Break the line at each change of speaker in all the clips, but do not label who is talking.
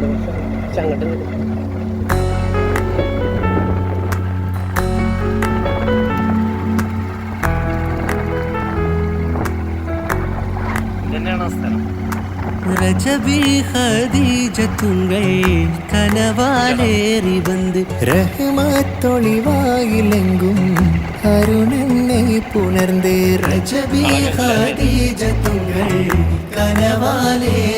നല്ല വർഷം ചങ്ങട്ട്
ഖദീജത്തുങ്കൾ കനവാലേറി വന്ന്
രഹ്മത്തൊളിവായിലെങ്കും അരുണനെ പുണർന്ന്
രജബി ഖദീജത്തുങ്കൾ കനവാലേറി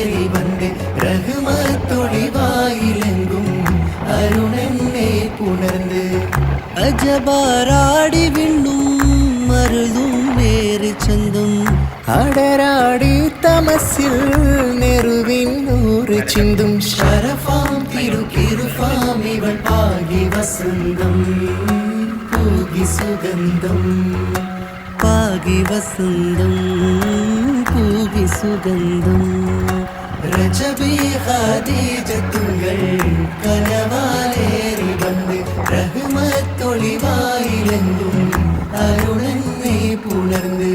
അജബാരാടി വിണ്ണും മരുളും നേരിച്ചന്തം
കടരാടി തമസിൽ നെറുവിൻ നൂറ് ചിന്തും.
ശരഫാം തിരുകിരുഫാം ഇവൾ പാകി വസന്തം. പൂകി സുഗന്ധം. പാകി വസന്തം പൂകി സുഗന്ധം. രജബി ഖാദീജത്തുകൾ കനവാല കാലത്തൊളിവായിരങ്ങും അരുളന്നെ പുണർന്ന്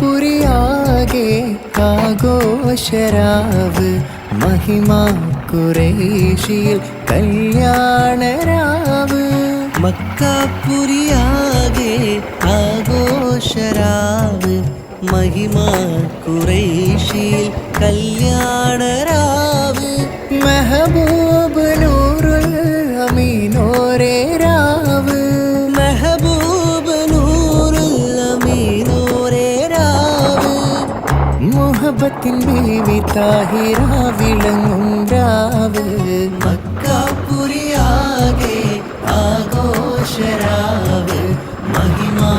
മക്കാപ്പുരിയാകെ ആഘോഷരാവ് മഹിമ കുറേശിയിൽ കല്യാണരാവ്.
മക്കാപ്പുരിയാകെ ആഘോഷരാവ് മഹിമ കുറേശിയിൽ
മുഹബത്തിൻ ബീവി താഹിറ വിളങ്ങും രാവ്
മക്കാപുരിയാകെ ആഘോഷരാവ് മഹിമാ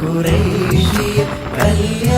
കുറേശിയിൽ കല്യാണ